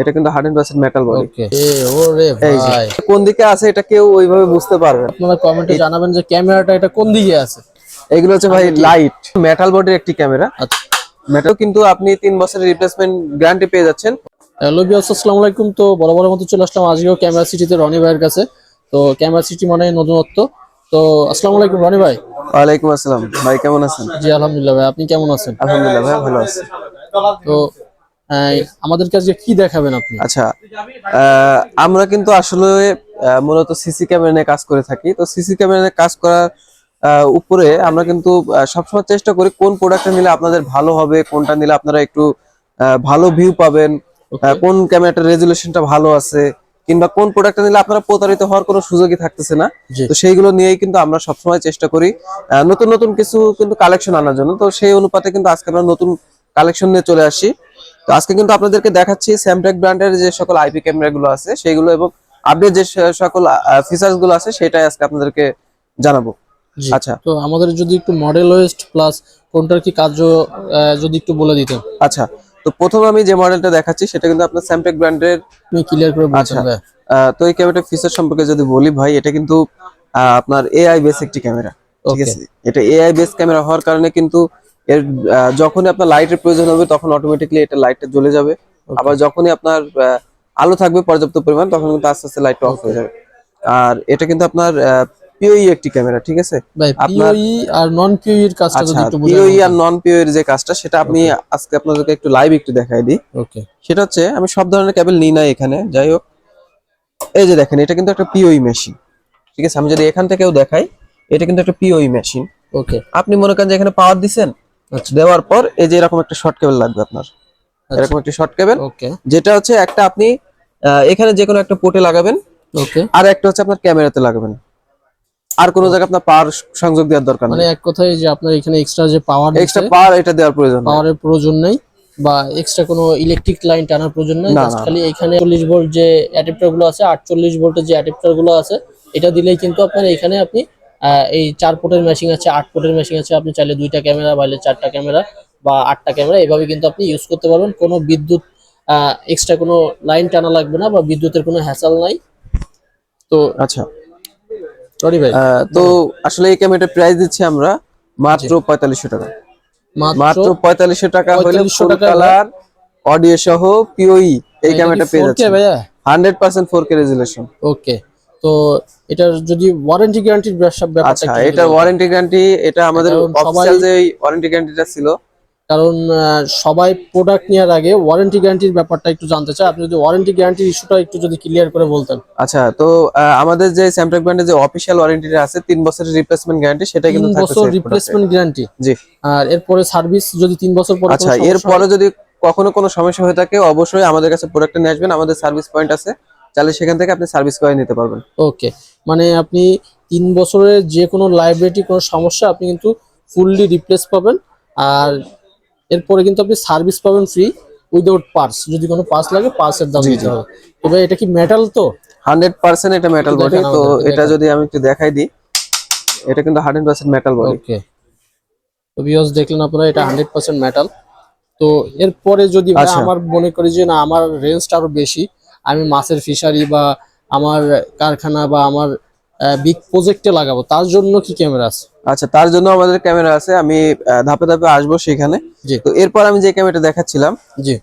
এটা কিন্তু hundred percent metal body ওরে ভাই। কোন দিকে আছে এটা কেউ ওইভাবে বুঝতে পারবে আপনারা কমেন্টে জানাবেন যে ক্যামেরাটা এটা কোন দিকে আছে। এগুলো হচ্ছে ভাই লাইট মেটাল বডির একটি ক্যামেরা আচ্ছা। মেটাল কিন্তু আপনি তিন বছরের রিপ্লেসমেন্ট গ্যারান্টি পেয়ে যাচ্ছেন। হ্যালো বিয়াস আসসালামু আলাইকুম। তো বড় বড় মতো চলে আসলাম আজকেও ক্যামেরা সিটিতে রনি ভাইয়ের কাছে। তো ক্যামেরা সিটি মানে নতুনত্ব। তো আসসালামু আলাইকুম রনি ভাই। ওয়ালাইকুম আসসালাম। ভাই কেমন আছেন? জি আলহামদুলিল্লাহ ভাই আপনি কেমন আছেন? আলহামদুলিল্লাহ ভাই ভালো আছি। তো আমাদের কাছে কি দেখাবেন আপনি? আচ্ছা আহ, আমরা কিন্তু আসলে মূলত সিসি ক্যামেরা নিয়ে কাজ করে থাকি। তো সিসি ক্যামেরা নিয়ে কাজ করার উপরে আমরা কিন্তু সবসময় চেষ্টা করি কোন প্রোডাক্টটা নিলে আপনাদের ভালো হবে কোনটা নিলে আপনারা একটু ভালো ভিউ পাবেন কোন ক্যামেরাটার রেজুলেশনটা ভালো আছে কিংবা কোন প্রোডাক্টটা নিলে আপনারা প্রতারিত হওয়ার কোনো সুযোগই থাকতেছে না। তো সেইগুলো নিয়েই কিন্তু আমরা সবসময় চেষ্টা করি। নতুন নতুন কিছু কিন্তু কালেকশন আনার জন্য। তো সেই অনুপাতে কিন্তু আজকে আমরা নতুন কালেকশন নিয়ে চলে আসি। তো আজকে কিন্তু আপনাদেরকে দেখাচ্ছি স্যামটেক ব্র্যান্ডের যে সকল আইপি ক্যামেরা গুলো আছে সেগুলো এবং আপডেট যে সকল ফিচার্সগুলো আছে সেটাই আজকে আপনাদেরকে জানাব। আচ্ছা। তো আমাদের যদি একটু মডেল ওয়েস্ট প্লাস কোনটার কি কার্য আহ, যদি একটু বলে দিতেন। আচ্ছা। তো প্রথম আমি যে মডেলটা দেখাচ্ছি সেটা কিন্তু আপনার স্যামটেক ব্র্যান্ডের ক্লিয়ার করে আচ্ছা। তো এই ক্যামেরাটার ফিচার সম্পর্কে যদি বলি ভাই এটা কিন্তু আপনার এআই বেস একটি ক্যামেরা ঠিক আছে? এটা এআই বেস ক্যামেরা হওয়ার কারণে কিন্তু এর যখনই আপনার লাইটের প্রয়োজন হবে তখন অটোমেটিকলি এটা লাইটটা জ্বলে যাবে। আবার যখনই আপনার আলো থাকবে পর্যাপ্ত পরিমাণ তখন কিন্তু আস্তে আস্তে লাইটটা অফ হয়ে যাবে। আর এটা কিন্তু আপনার পিওই একটি ক্যামেরা ঠিক আছে? পিওই আর নন পিওই এর কাজটা যদি আচ্ছা একটু পিওই আর নন পিওই এর যে কাজটা সেটা আমি আজকে আপনাদেরকে একটু লাইভ একটু দেখাই দিই। ওকে সেটা হচ্ছে আমি সব ধরনের কেবল নিই না এখানে যাই হোক। এই যে দেখেন এটা কিন্তু একটা পিওই মেশিন ঠিক আছে? আমি যদি এখান থেকেও দেখাই এটা কিন্তু একটা পিওই মেশিন ওকে আপনি মনে করেন যে এখানে পাওয়ার দিছেন? আচ্ছা দেওয়ার পর এই যে এরকম একটা শর্ট কেবল লাগবে আপনার। আচ্ছা। এরকম একটা শর্ট কেবল ওকে যেটা হচ্ছে একটা আপনি এখানে যে কোনো একটা পোর্টে লাগাবেন। ওকে আর একটা হচ্ছে আপনার ক্যামেরাতে লাগাবেন। আর কোনো জায়গায় আপনার পাওয়ার সংযোগ দেওয়ার দরকার মানে এক কথায় যে আপনার এখানে এক্সট্রা যে পাওয়ার এক্সট্রা পাওয়ার এটা দেওয়ার প্রয়োজন নেই। পাওয়ারের প্রয়োজন নেই বা এক্সট্রা কোনো ইলেকট্রিক লাইন টানার প্রয়োজন নেই না, খালি এখানে চল্লিশ ভোল্ট যে অ্যাডাপ্টারগুলো আছে আটচল্লিশ ভোল্টের যে অ্যাডাপ্টারগুলো আছে এটা দিলেই কিন্তু আপনার এখানে আপনি এই চার পোর্টের মেশিন আছে আট পোর্টের মেশিন আছে। আপনি চাইলে দুইটা ক্যামেরা বাইলে চারটা ক্যামেরা বা আটটা ক্যামেরা এভাবে কিন্তু আপনি ইউজ করতে পারবেন। কোনো বিদ্যুৎ এক্সট্রা কোনো লাইন টানা লাগবে না বা বিদ্যুতের কোনো হ্যাসাল নাই। তো আচ্ছা। সরি ভাই। তো আসলে এই ক্যামেরাটার প্রাইস দিচ্ছি আমরা মাত্র পঁয়তাল্লিশশো টাকা। মাত্র পঁয়তাল্লিশশো টাকা হলে 4500 ফুল কালার অডিও সহ পিওই এই ক্যামেরাটা পেয়ে 4K যাচ্ছে ভাইয়া? Hundred percent four K resolution okay তো এটার যদি ওয়ারেন্টি গ্যারান্টির ব্যাপারটা আচ্ছা এটা ওয়ারেন্টি গ্যারান্টি এটা আমাদের অফিসিয়াল যে ওয়ারেন্টি গ্যারান্টিটা ছিল। কারণ সবাই প্রোডাক্ট নেওয়ার আগে ওয়ারেন্টি গ্যারান্টির ব্যাপারটা একটু জানতে চাই আপনি যদি ওয়ারেন্টি গ্যারান্টির ইস্যুটা একটু যদি ক্লিয়ার করে বলতেন। আচ্ছা তো আমাদের যে স্যামটাক ব্র্যান্ডের যে অফিসিয়াল ওয়ারেন্টিটা আছে তিন বছরের রিপ্লেসমেন্ট গ্যারান্টি সেটা কিন্তু বছর রিপ্লেসমেন্ট গ্যারান্টি জি। আর এরপরে সার্ভিস যদি তিন বছর পরে আচ্ছা এরপরে যদি কখনো কোনো সমস্যা হয়ে থাকে অবশ্যই আমাদের কাছে প্রোডাক্টটা নিয়ে আসবেন। আমাদের সার্ভিস পয়েন্ট আছে। চাইলে সেখান থেকে আপনি সার্ভিস করে নিতে পারবেন। ওকে মানে আপনি তিন বছরের যে কোনো লাইব্রেরি কোনো সমস্যা আপনি কিন্তু ফুললি রিপ্লেস পাবেন। আর এরপরে কিন্তু আপনি সার্ভিস পাবেন ফ্রি উইদাউট পার্স যদি কোনো পার্স লাগে পার্সের দাম দিতে। হবে। তবে এটা কি মেটাল তো? হান্ড্রেড পার্সেন্ট এটা মেটাল বডি তো এটা যদি আমি একটু দেখাই দিই এটা কিন্তু hundred percent metal body okay তো ভিউয়ার্স দেখলেন আপনারা এটা হান্ড্রেড পার্সেন্ট মেটাল তো এরপরে যদি আচ্ছা। আমার মনে করি যে না আমার রেঞ্জটা আরও বেশি আমি মাছের ফিশারি বা আমার কারখানা বা আমার বিগ প্রজেক্টে লাগাবো তার জন্য কি ক্যামেরা আছে? আচ্ছা তার জন্য আমাদের ক্যামেরা আছে আমি ধাপে ধাপে আসব সেখানে। তো এরপর আমি যে ক্যামেরাটা দেখাচ্ছিলাম জি।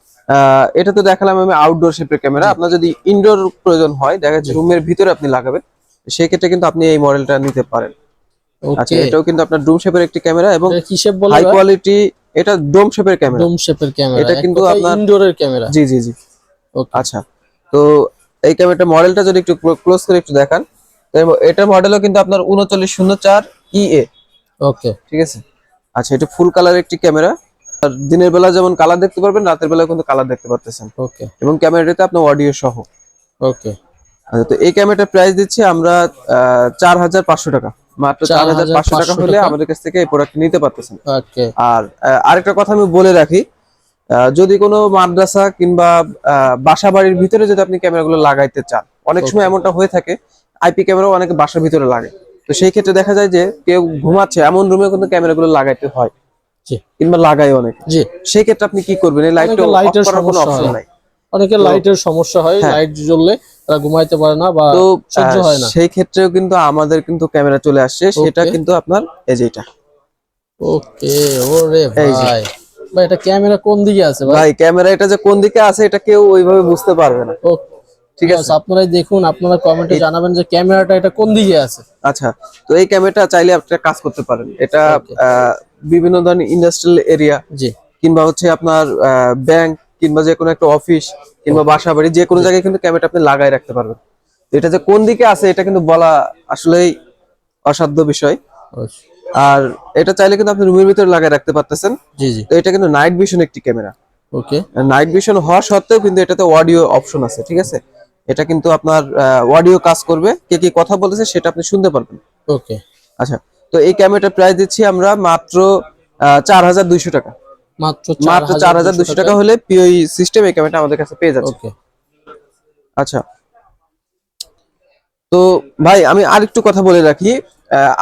এটা তো দেখালাম আমি আউটডোর শেপের ক্যামেরা আপনার যদি ইনডোর প্রয়োজন হয় দেখা যাচ্ছে রুমের ভিতরে আপনি লাগাবেন সেক্ষেত্রে কিন্তু আপনি এই মডেলটা নিতে পারেন। আচ্ছা এটাও কিন্তু আপনার ডুম শেপের একটি ক্যামেরা এবং কি শেপ বলে হাই কোয়ালিটি এটা ডোম শেপের ক্যামেরা ডোম শেপের ক্যামেরা এটা কিন্তু আপনার- ইনডোরের ক্যামেরা জি জি জি। ওকে আচ্ছা তো এই ক্যামেরাটা মডেলটা যদি একটু ক্লোজ করে একটু দেখান এটার মডেলও কিন্তু আপনার উনচল্লিশ শূন্য চার ইএ ওকে ঠিক আছে? আচ্ছা এটা ফুল কালার একটি ক্যামেরা। আর দিনের বেলা যেমন কালার দেখতে পারবেন রাতের বেলা কিন্তু কালার দেখতে পারতেছেন। ওকে এবং ক্যামেরাটাতে আপনার অডিও সহ। ওকে আচ্ছা তো এই ক্যামেরাটার প্রাইস দিচ্ছি আমরা চার হাজার পাঁচশো টাকা। মাত্র চার হাজার পাঁচশো টাকা হলে আমাদের কাছ থেকে এই প্রোডাক্ট নিতে পারতেছেন। ওকে আর আরেকটা কথা আমি বলে রাখি যদি কোনো মাদ্রাসা কিংবা বাসা বাড়ির ভিতরে যদি আপনি ক্যামেরাগুলো লাগাইতে চান অনেক সময় এমনটা হয়ে থাকে আইপি ক্যামেরাও অনেকে বাসার ভিতরে লাগে। তো সেই ক্ষেত্রে দেখা যায় যে কেউ ঘুমাচ্ছে এমন রুমে কিন্তু ক্যামেরাগুলো লাগাইতে হয় কিংবা লাগাই অনেক। জি। সেই ক্ষেত্রে আপনি কি করবেন? এই লাইটটা লাইটের কোনো অপশন নাই। অনেকের লাইটের সমস্যা হয় হ্যাঁ। লাইট জ্বললে তারা ঘুমাইতে পারে না বা সহ্য হয় না। সেই ক্ষেত্রেও কিন্তু আমাদের কিন্তু ক্যামেরা চলে আসছে সেটা কিন্তু আপনার এই যে এটা। ওকে ওরে ভাই। ভাই এটা ক্যামেরা কোন দিকে আছে ভাই? ক্যামেরা এটা যে কোন দিকে আছে এটা কেউ ওইভাবে বুঝতে পারবে না। ঠিক ঠিক আছে? আপনারাই দেখুন আপনারা কমেন্টে জানাবেন যে ক্যামেরাটা এটা কোন দিকে আছে। আচ্ছা তো এই ক্যামেরাটা চাইলে আপনারা কাজ করতে পারেন। এটা বিভিন্ন ধরনের ইন্ডাস্ট্রিয়াল এরিয়া জি। কিংবা হচ্ছে আপনার ব্যাংক কিংবা যে কোনো একটা অফিস কিংবা বাসা বাড়ি যে কোনো জায়গায় কিন্তু ক্যামেরাটা আপনি লাগাই রাখতে পারবেন। এটা যে কোন দিকে আছে এটা কিন্তু বলা আসলেই অসাধ্য বিষয়। আর এটা চাইলে কিন্তু আপনি রুমের ভিতরে লাগাই রাখতে পারতেছেন। জি জি। তো এটা কিন্তু নাইট ভিশন একটি ক্যামেরা ওকে নাইট ভিশন হওয়া সত্ত্বেও কিন্তু এটাতে অডিও অপশন আছে ঠিক আছে? এটা কিন্তু আপনার অডিও কাজ করবে কে কি কথা বলেছে সেটা আপনি শুনতে পারবেন। ওকে আচ্ছা তো এই ক্যামেরাটা প্রাইস দিচ্ছি আমরা মাত্র চার হাজার দুইশো টাকা। মাত্র মাত্র চার হাজার দুশো টাকা। হলে পিওই সিস্টেম এই ক্যামেরাটা আমাদের কাছে পেয়ে যাচ্ছে। ওকে আচ্ছা তো ভাই, আমি আরেকটু কথা বলে রাখি।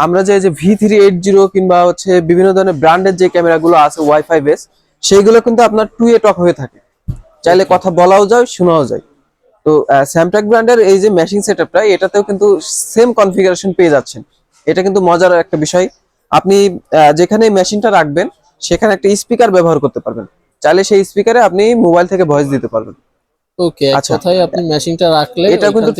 আমরা যে ভি থ্রি এইট জিরো কিংবা হচ্ছে বিভিন্ন ধরনের ব্র্যান্ডের যে ক্যামেরাগুলো আছে ওয়াইফাই বেস সেইগুলো কিন্তু আপনার টু এ টক হয়ে থাকে। চাইলে কথা বলাও যায়, শোনাও যায়। তো স্যামটাক ব্র্যান্ডের এই যে মেশিং সেটআপটা এটাতেও কিন্তু সেম কনফিগারেশন পেয়ে যাচ্ছেন। এটা কিন্তু মজার একটা বিষয়। আপনি যেখানে মেশিনটা রাখবেন, সেখানে একটা স্পিকার ব্যবহার করতে পারবেন। চাইলে সেই স্পিকারে আপনি মোবাইল থেকে ভয়েস দিতে পারবেন। ওকে আচ্ছা। কোথায় আপনি মেশিনটা রাখলে এটা কিন্তু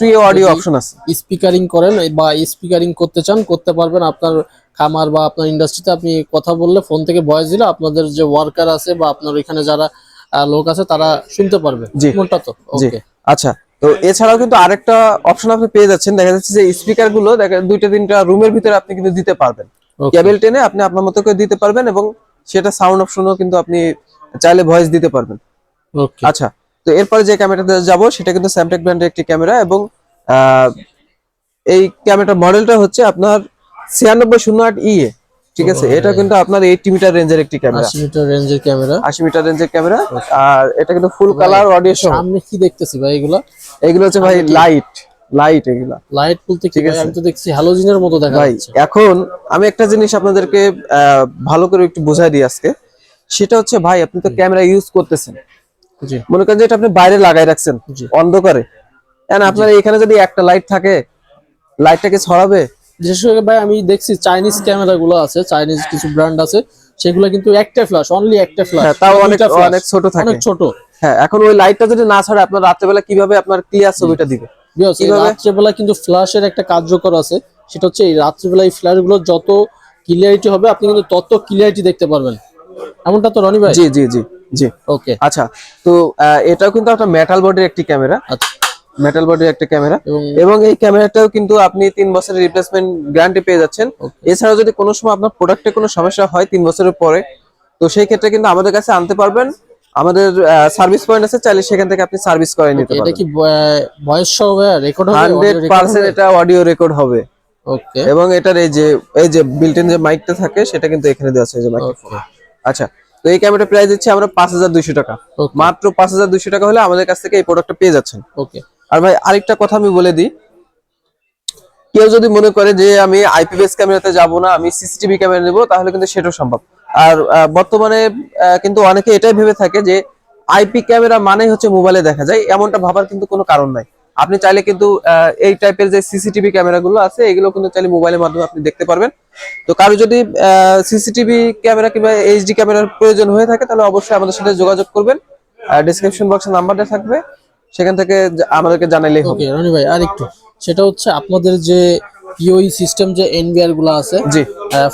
টু অডিও অপশন আছে। স্পিকারিং করেন বা স্পিকারিং করতে চান করতে পারবেন। আপনার খামার বা আপনার ইন্ডাস্ট্রিতে আপনি কথা বললে ফোন থেকে ভয়েস দিলে আপনাদের যে ওয়ার্কার আছে বা আপনার এখানে যারা লোক আছে তারা শুনতে পারবে। জি। তো ওকে আচ্ছা তো এছাড়াও কিন্তু আরেকটা অপশন আপনি পেয়ে যাচ্ছেন। দেখা যাচ্ছে যে স্পিকারগুলো দেখা দুইটা তিনটা রুমের ভিতরে আপনি কিন্তু দিতে পারবেন। কেবল টেনে আপনি আপনার মতো করে দিতে পারবেন এবং সেটা সাউন্ড অপশনও কিন্তু আপনি চাইলে ভয়েস দিতে পারবেন। ওকে আচ্ছা তো এরপরে যে ক্যামেরাতে যাব সেটা কিন্তু স্যামটেক ব্র্যান্ডের একটি ক্যামেরা এবং এই ক্যামেরাটার মডেলটা হচ্ছে আপনার ছিয়ানব্বই শূন্য আট ইএ ঠিক আছে? এটা কিন্তু আপনার এইটি মিটার রেঞ্জের একটি ক্যামেরা। আশি মিটার রেঞ্জের ক্যামেরা। আশি মিটার রেঞ্জের ক্যামেরা। আর এটা কিন্তু ফুল কালার অডিও সহ সামনে কি দেখতেছি ভাই এগুলা? এগুলো হচ্ছে ভাই লাইট লাইট এগুলা। লাইট বলতে কি ঠিক ভাই? আছে। আমি তো দেখছি হ্যালোজিনের মতো দেখা ভাই যাচ্ছে। এখন আমি একটা জিনিস আপনাদেরকে ভালো করে একটু বোঝাই দিই আজকে। সেটা হচ্ছে ভাই আপনি তো ক্যামেরা ইউজ করতেছেন। মনে করেন যে এটা আপনি বাইরে লাগাই রাখছেন। অন্ধকারে। এখন আপনার এখানে যদি একটা লাইট থাকে লাইটটাকে ছড়াবে। বিশেষ করে ভাই আমি দেখছি চাইনিজ ক্যামেরা গুলো আছে চাইনিজ কিছু ব্র্যান্ড আছে সেগুলো কিন্তু একটা ফ্ল্যাশ অনলি একটা ফ্ল্যাশ হ্যাঁ, তাও অনেক অনেক ছোট থাকে। অনেক ছোট। হ্যাঁ এখন ওই লাইটটা যদি না ছড়ে আপনার রাত্রেবেলা কীভাবে আপনার ক্লিয়ার ছবিটা দিবে? রাত্রেবেলা কিন্তু ফ্ল্যাশের একটা কার্যকর আছে সেটা হচ্ছে এই রাত্রেবেলা এই ফ্ল্যাশগুলো যত ক্লিয়ারিটি হবে আপনি কিন্তু তত ক্লিয়ারিটি দেখতে পারবেন। এমনটা তো রনি ভাই? জি জি জি। জি। ওকে আচ্ছা তো এটাও কিন্তু একটা মেটাল বডির একটি ক্যামেরা আচ্ছা। মেটাল বডির একটা ক্যামেরা এবং এই ক্যামেরাটাও কিন্তু আপনি তিন বছরের রিপ্লেসমেন্ট গ্যারান্টি পেয়ে যাচ্ছেন। এছাড়াও যদি কোনো সময় আপনার প্রোডাক্টে কোনো সমস্যা হয় তিন বছরের পরে তো সেই ক্ষেত্রে কিন্তু আমাদের কাছে আনতে পারবেন। আমাদের সার্ভিস পয়েন্ট আছে চাইলে সেখান থেকে আপনি সার্ভিস করে নিতে এটা কি ভয়েস সহ রেকর্ড হবে হান্ড্রেড পার্সেন্ট এটা অডিও রেকর্ড হবে। ওকে এবং এটার এই যে এই যে বিল্ট যে মাইকটা থাকে সেটা কিন্তু এখানে দেওয়া আছে এই যে মাইক আচ্ছা তো এই ক্যামেরাটা প্রাইস দিচ্ছি আমরা পাঁচ হাজার দুইশো টাকা। মাত্র পাঁচ হাজার দুইশো টাকা হলে আমাদের কাছ থেকে এই প্রোডাক্টটা পেয়ে যাচ্ছেন। ওকে আর ভাই আরেকটা কথা আমি বলে দিই। কেউ যদি মনে করে যে আমি আইপিএস ক্যামেরাতে যাব না আমি সিসিটিভি ক্যামেরা নেব তাহলে কিন্তু সেটাও সম্ভব। আর বর্তমানে কিন্তু অনেকে এটাই ভেবে থাকে যে আইপি ক্যামেরা মানেই হচ্ছে মোবাইলে দেখা যায় এমনটা ভাবার কিন্তু কোনো কারণ নাই। আপনি চাইলে কিন্তু এই টাইপের যে সিসিটিভি ক্যামেরাগুলো আছে, এগুলো কিন্তু চাইলে মোবাইলের মাধ্যমে আপনি দেখতে পারবেন। তো কারও যদি সিসিটিভি ক্যামেরা কিংবা এইচডি ক্যামেরার প্রয়োজন হয়ে থাকে, তাহলে অবশ্যই আমাদের সাথে যোগাযোগ করবেন। ডিসক্রিপশন বক্সে নাম্বারটা থাকবে। সেখান থেকে আমাদেরকে জানাইলেই হবে। রনি ভাই আর একটু সেটা হচ্ছে আপনাদের যে পিওই সিস্টেম যে এনবিআরগুলো আছে জি।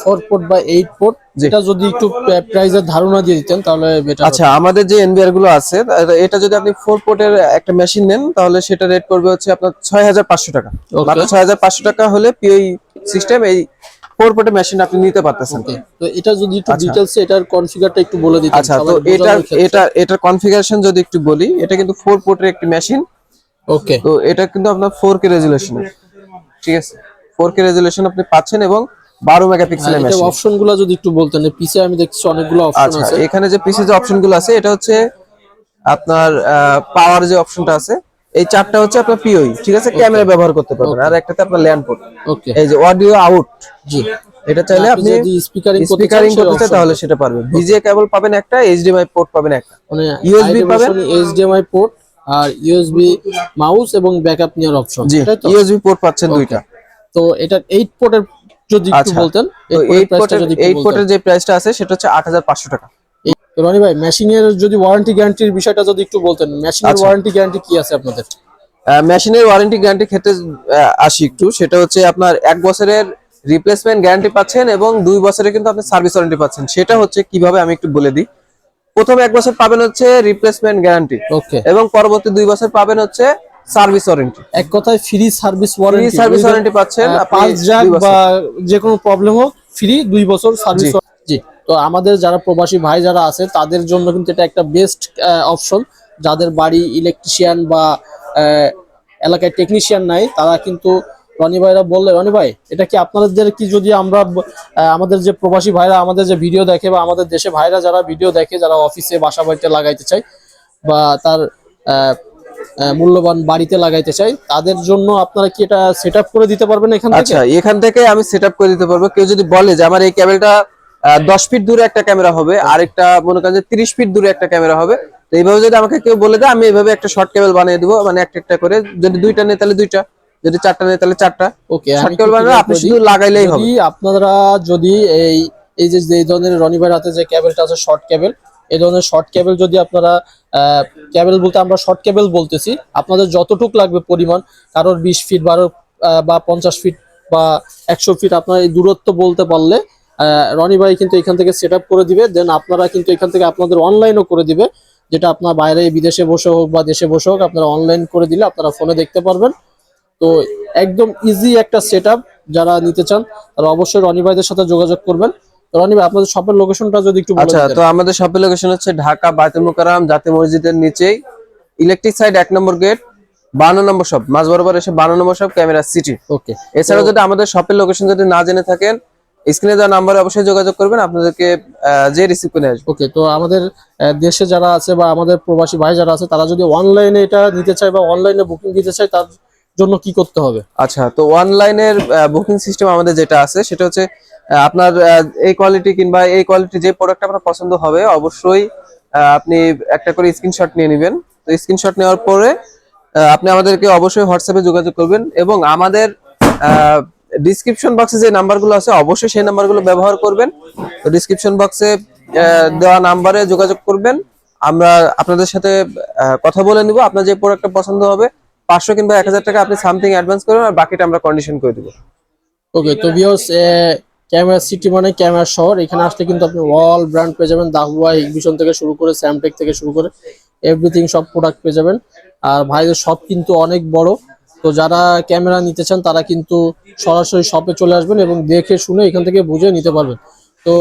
ফোর পোর্ট বা এইট পোর্ট। এটা যদি একটু প্রাইজের ধারণা দিয়ে দিতেন তাহলে বেটার আচ্ছা আমাদের যে এনবিআরগুলো আছে এটা যদি আপনি ফোর পোর্টের একটা মেশিন নেন তাহলে সেটা রেট করবে হচ্ছে আপনার ছয় হাজার পাঁচশো টাকা. মাত্র ছয় হাজার পাঁচশো টাকা হলে পিওই সিস্টেম এই ফোর পোর্টের মেশিন আপনি নিতে পারতেছেন। তো এটা যদি একটু আচ্ছা। ডিটেলস এটার কনফিগারটা একটু বলে দিতেন আচ্ছা তো এটার এটা এটার কনফিগারেশন যদি একটু বলি এটা কিন্তু ফোর পোর্টের একটি মেশিন ওকে তো এটা কিন্তু আপনার ফোর কে রেজুলেশনের ঠিক আছে? কে রেজুলেশন আপনি পাচ্ছেন এবং বারো মেগাপিক্সেলের মেশিন অপশনগুলো যদি একটু বলতেন পিছে আমি দেখছি অনেকগুলো অপশন আচ্ছা আছে। এখানে যে পিসে যে অপশনগুলো আছে এটা হচ্ছে আপনার পাওয়ার যে অপশনটা আছে এই চারটা হচ্ছে আপনার পিওই ঠিক আছে? ক্যামেরা ব্যবহার করতে পারবেন। আর একটাতে আপনার ল্যান্ড পোর্ট ওকে এই যে অডিও আউট জি। এটা চাইলে আপনি যদি স্পিকারিং স্পিকারিং করতে চান তাহলে সেটা পারবেন। ভিজিএ কেবল পাবেন একটা এইচডিএমআই পোর্ট পাবেন একটা। মানে USB পাবেন? এইচডিএমআই পোর্ট আর ইউএসবি মাউস এবং ব্যাকআপ নেওয়ার অপশন ইউএসবি পোর্ট পাচ্ছেন দুইটা। তো এটা 8 পোর্টের যদি একটু আচ্ছা, বলতেন এইট পোর্টের এইট পোর্টের যে প্রাইসটা আছে সেটা হচ্ছে আট হাজার পাঁচশো টাকা। রনি ভাই মেশিং এর যদি ওয়ারেন্টি গ্যারান্টির বিষয়টা যদি একটু বলতেন মেশিং এর আচ্ছা। ওয়ারেন্টি গ্যারান্টি কি আছে আপনাদের? মেশিনের ওয়ারেন্টি গ্যারান্টি ক্ষেত্রে আসি একটু। সেটা হচ্ছে আপনার এক বছরের রিপ্লেসমেন্ট গ্যারান্টি পাচ্ছেন এবং দুই বছরের কিন্তু আপনি সার্ভিস ওয়ারেন্টি পাচ্ছেন। সেটা হচ্ছে কীভাবে আমি একটু বলে দিই। প্রথম এক বছর পাবেন হচ্ছে রিপ্লেসমেন্ট গ্যারান্টি ওকে এবং পরবর্তী দুই বছর পাবেন হচ্ছে সার্ভিস ওয়ারেন্টি। এক কথায় free service warranty. Service warranty পাচ্ছেন পাঁচ যাক বা যে কোনো প্রবলেম হোক ফ্রি দুই বছর সার্ভিস জি। তো আমাদের যারা প্রবাসী ভাই যারা আছে তাদের জন্য কিন্তু এটা একটা বেস্ট অপশন যাদের বাড়ি ইলেকট্রিশিয়ান বা এলাকায় টেকনিশিয়ান নাই তারা কিন্তু রনি ভাইরা বললে রনি ভাই এটা কি আপনাদের কি যদি আমরা আমাদের যে প্রবাসী ভাইরা আমাদের যে ভিডিও দেখে বা আমাদের দেশে ভাইরা যারা ভিডিও দেখে যারা অফিসে বাসা বাড়িতে লাগাইতে চায় বা তার আহ, মূল্যবান বাড়িতে লাগাইতে চাই তাদের জন্য আপনারা কি এটা সেট করে দিতে পারবেন এখান থেকে? আচ্ছা এখান থেকে আমি সেট করে দিতে পারব। কেউ যদি বলে যে আমার এই ক্যামেরাটা দশ ফিট দূরে একটা ক্যামেরা হবে আরেকটা মনে করেন যে তিরিশ ফিট দূরে একটা ক্যামেরা হবে তো এইভাবে যদি আমাকে কেউ বলে দেয় আমি এইভাবে একটা শর্ট কেবল বানিয়ে দেবো মানে একটা একটা করে যদি দুইটা নেই তাহলে দুইটা যদি চারটা নেই তাহলে চারটা। ওকে শর্ট কেবল আপনি শুধু লাগাইলেই হবে। আপনারা যদি এই এই যে যে এই ধরনের রনি ভাইয়ের হাতে যে কেবলটা আছে শর্ট কেবল এই ধরনের শর্ট কেবল যদি আপনারা কেবল বলতে আমরা শর্ট কেবল বলতেছি, আপনাদের যতটুক লাগবে পরিমাণ, কারোর বিশ ফিট বারো বা পঞ্চাশ ফিট বা একশো ফিট আপনার এই দূরত্ব বলতে পারলে রনি ভাই কিন্তু এখান থেকে সেট করে দিবে দেন আপনারা কিন্তু এখান থেকে আপনাদের অনলাইনও করে দিবে, যেটা আপনার বাইরে, বিদেশে বসে হোক বা দেশে বসে হোক, আপনারা অনলাইন করে দিলে আপনারা ফোনে দেখতে পারবেন। তো একদম ইজি একটা সেট যারা নিতে চান, তারা অবশ্যই রনি ভাইদের সাথে যোগাযোগ করবেন। রনি ভাই আপনাদের শপের লোকেশনটা যদি একটু আচ্ছা তো আমাদের শপের লোকেশন হচ্ছে ঢাকা বায়তুল মোকাররম জাতীয় মসজিদের নিচেই। ইলেকট্রিক সাইড এক নম্বর গেট বান্ন নম্বর শপ মাঝ বরাবর এসে বান্ন number shop camera city okay এছাড়াও যদি আমাদের শপের লোকেশন যদি না জেনে থাকেন স্ক্রিনে দেওয়া নাম্বারে অবশ্যই যোগাযোগ করবেন আপনাদেরকে যে রিসিভ করে আসবে। ওকে তো আমাদের দেশে যারা আছে বা আমাদের প্রবাসী ভাই যারা আছে তারা যদি অনলাইনে এটা নিতে চায় বা অনলাইনে বুকিং দিতে চায় তার জন্য কি করতে হবে? আচ্ছা তো অনলাইনের বুকিং সিস্টেম আমাদের যেটা আছে সেটা হচ্ছে আপনার এই কোয়ালিটি কিংবা এই কোয়ালিটি যে প্রোডাক্ট আপনার পছন্দ হবে, অবশ্যই আপনি একটা করে স্ক্রিনশট নিয়ে নেবেন। তো স্ক্রিনশট নেওয়ার পরে আপনি আমাদেরকে অবশ্যই হোয়াটসঅ্যাপে যোগাযোগ করবেন এবং আমাদের ডিসক্রিপশন বক্সে যে নাম্বারগুলো আছে, অবশ্যই সেই নাম্বারগুলো ব্যবহার করবেন। তো ডিসক্রিপশন বক্সে দেওয়া নাম্বারে যোগাযোগ করবেন। আমরা আপনাদের সাথে কথা বলে নিব, আপনার যে প্রোডাক্টটা পছন্দ হবে। পাঁচশো কিংবা এক হাজার টাকা আপনি সামথিং অ্যাডভান্স করবেন আর বাকিটা আমরা কন্ডিশন করে দেবো। ওকে তো ভিউয়ার্স ক্যামেরা, সিটি মানে ক্যামেরা শহর। এখানে আসলে কিন্তু আপনি অল ব্র্যান্ড পেয়ে যাবেন দাহুয়া ইগভিশন থেকে শুরু করে স্যামটেক থেকে শুরু করে এভরিথিং সব প্রোডাক্ট পেয়ে যাবেন। আর ভাইদের শপ কিন্তু অনেক বড়। তো যারা ক্যামেরা নিতে চান, তারা কিন্তু সরাসরি শপে চলে আসবেন এবং দেখে শুনে এখান থেকে বুঝে নিতে পারবেন। তো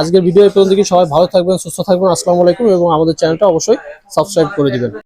আজকের ভিডিও এই পর্যন্ত কি সবাই ভালো থাকবেন, সুস্থ থাকবেন, আসসালামু আলাইকুম এবং আমাদের চ্যানেলটা অবশ্যই সাবস্ক্রাইব করে দিবেন।